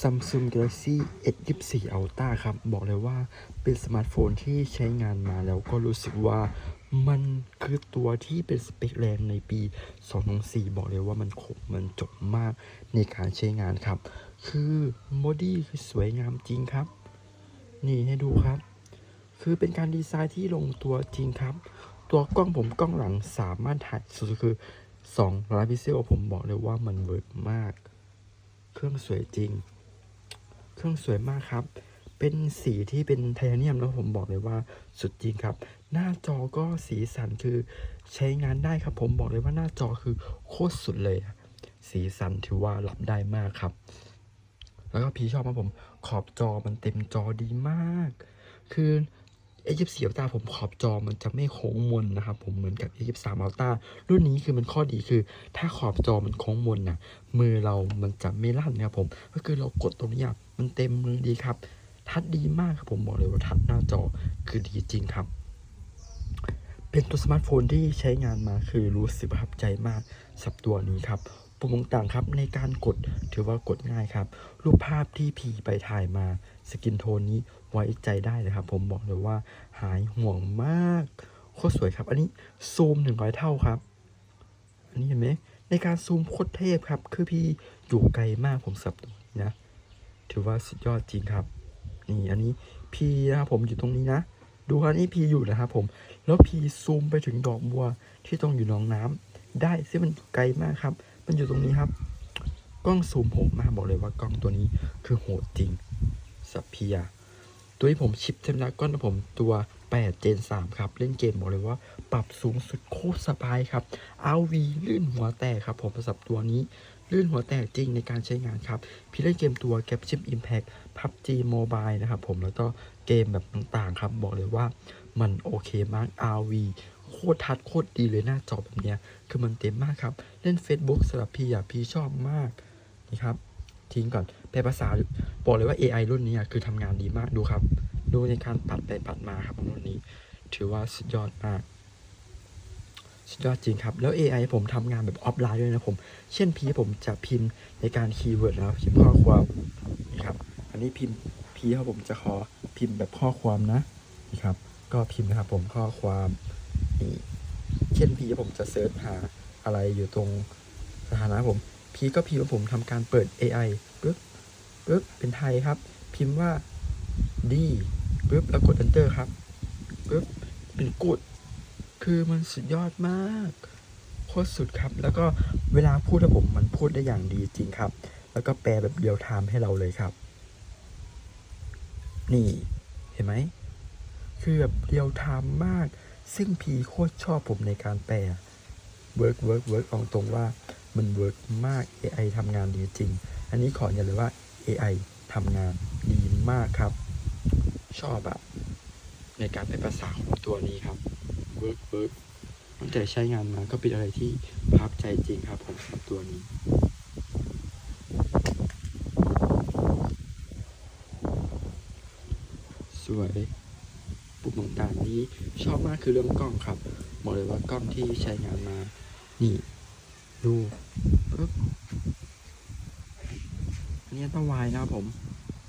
Samsung Galaxy S24 Ultra ครับ บอกเลยว่าเป็นสมาร์ทโฟนที่ใช้งานมาแล้วก็รู้สึกว่ามันคือตัวที่เป็นสเปคแรงในปี 2024บอกเลยว่ามันครบมันจบมากในการใช้งานครับ คือบอดี้คือสวยงามจริงครับ นี่ให้ดูครับ คือเป็นการดีไซน์ที่ลงตัวจริงครับ ตัวกล้องผมกล้องหลังสามารถถ่ายสุดคือ2ล้านพิกเซลผมบอกเลยว่ามันเวิร์กมาก เครื่องสวยจริง เครื่องสวยมากครับ เป็นสีที่เป็นไทเทเนียมแล้วผมบอกเลยว่าสุดจริงครับ หน้าจอก็สีสันคือใช้งานได้ครับ ผมบอกเลยว่าหน้าจอคือโคตรสุดเลยอะสีสันถือว่ารับได้มากครับ แล้วก็พี่ชอบมาผมขอบจอมันเต็มจอดีมาก คือ ไอ้ยี่สิบสี่อัลตาผมขอบจอมันจะไม่โค้งมนนะครับผมเหมือนกับไอ้ยี่สิบสามอัลตารุ่นนี้คือมันข้อดีคือ ถ้าขอบจอมันโค้งมนน่ะมือเรามันจะไม่ลั่นนะครับผมก็คือเรากดตรงนี้มันเต็มมือดีครับ ทัดดีมากครับผมบอกเลยว่าทัดหน้าจอคือดีจริงครับ เป็นตัวสมาร์ทโฟนที่ใช้งานมาคือรู้สึกประทับใจมากสับตัวนี้ครับ ปุ่มต่างครับในการกดถือว่ากดง่ายครับ รูปภาพที่พีไปถ่ายมาสกินโทนนี้ไว้ใจได้เลยครับ ผมบอกเลยว่าหายห่วงมากโคตรสวยครับ อันนี้ซูมหนึ่งร้อยเท่าครับ อันนี้เห็นไหมในการซูมโคตรเทพครับ คือพี่อยู่ไกลมากผมสับตัวนะ ถือว่าสุดยอดจริงครับ นี่อันนี้พีนะครับผมอยู่ตรงนี้นะ ดูครับนี่พีอยู่นะครับผม แล้วพีซูมไปถึงดอกบัวที่ต้องอยู่หนองน้ำได้ซึ่งมันไกลมากครับ มันอยู่ตรงนี้ครับ กล้องซูมโหมากบอกเลยว่ากล้องตัวนี้คือโหดจริงสัพเพีย ตัวที่ผมชิปเทมนาก้อนผมตัว8 Gen 3 ครับ เล่นเกมบอกเลยว่า ปรับสูงสุดโคตรสบายครับ RV ลื่นหัวแตกครับ ผมประสับตัวนี้ ลื่นหัวแตกจริงในการใช้งานครับ พี่เล่นเกมตัว g a p c h i p Impact PUBG Mobile นะครับผมแล้วก็เกมแบบต่างๆครับ บอกเลยว่ามันโอเคมาก RV โคตรทัดโคตรดีเลยหน้าจอแบบเนี้ย คือมันเต็มมากครับ เล่น Facebook สำหรับพี่อะพี่ชอบมากนี่ครับ ทิ้งก่อนแปลภาษาบอกเลยว่า AI รุ่นนี้อะคือทำงานดีมากดูครับ ดูในการปัดไปปัดมาครับรุ่นนี้ ถือว่าสุดยอดมากสุดยอดจริงครับ แล้ว AI ผมทำงานแบบออฟไลน์ด้วยนะผม เช่นพีผมจะพิมพ์ในการคีย์เวิร์ดนะครับพิมพ์ข้อความนี่ครับ อันนี้พิมพ์พีครับผมจะขอพิมพ์แบบข้อความนะนี่ครับ ก็พิมพ์นะครับผมข้อความ นี่เช่นพีผมจะเซิร์ชหาอะไรอยู่ตรงสถานะผม พีก็พิมพ์ว่าผมทำการเปิด AI ปึ๊บปึ๊บเป็นไทยครับ พิมพ์ว่าดีปึ๊บแล้วกด enter ครับปึ๊บเป็นกดคือมันสุดยอดมากโคตรสุดครับ แล้วก็เวลาพูดกับผมมันพูดได้อย่างดีจริงครับ แล้วก็แปลแบบเดียวไทม์ให้เราเลยครับ นี่เห็นไหมคือแบบเดียวไทม์มาก ซึ่งพีโคตรชอบผมในการแปลเวิร์กเวิร์กเวิร์กอาตรงว่ามันเวิร์กมาก AI ทำงานดีจริง อันนี้ขออย่าเลยว่า AI ทำงานดีมากครับ ชอบอะในการเป็นภาษาของตัวนี้ครับเวิร์กเวิร์กตั้งแต่ใช้งานมาก็เป็นอะไรที่ประทับใจจริงครับผมสำหรับตัวนี้สวย ปุ่มต่างๆนี้ชอบมากคือเรื่องกล้องครับบอกเลยว่ากล้องที่ใช้งานมา นี่ ดูปึ๊บอันนี้ต้องวายนะครับผม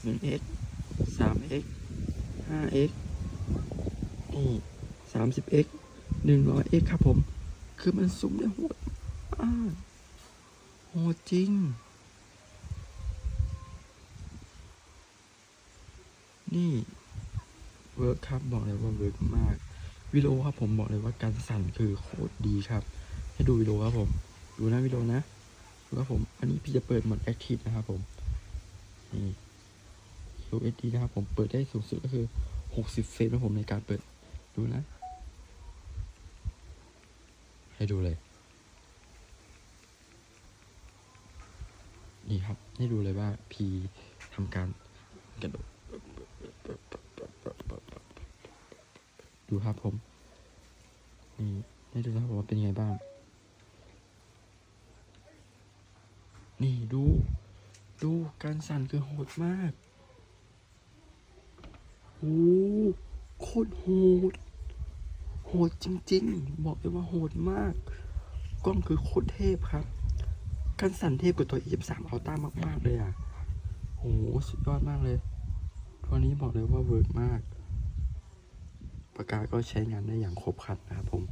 1x 3x 5x นี่ 30x 100x ครับผม คือมันซูมได้โหดมากโหดจริง นี่ เวิร์กครับบอกเลยว่าเวิร์กมากวิดีโอครับผมบอกเลยว่าการสั่นคือโคตรดีครับ ให้ดูวิดีโอครับผม ดูนะวิดีโอนะดูครับผมอันนี้พี่จะเปิดหมดแอคทีฟนะครับผมนี่ USD นะครับผมเปิดได้สูงสุดก็คือ 60 เฟรมนะผมในการเปิดดูนะ ให้ดูเลย นี่ครับ ให้ดูเลยว่าพีทำการกระโดด ดูครับผม นี่ให้ดูครับผมว่าเป็นยังไงบ้าง นี่ดู ดูการสั่นคือโหดมากโอ้โคตรโหด โหดจริง ๆ บอกเลยว่าโหดมาก กล้องคือโคตรเทพครับ การสั่นเทพกว่าตัว E23 Ultra มาก ๆ เลยอะโอ้โหสุดยอดมากเลย ตัวนี้บอกเลยว่าเวิร์กมาก ปากกาก็ใช้งานได้อย่างครบครันนะครับผม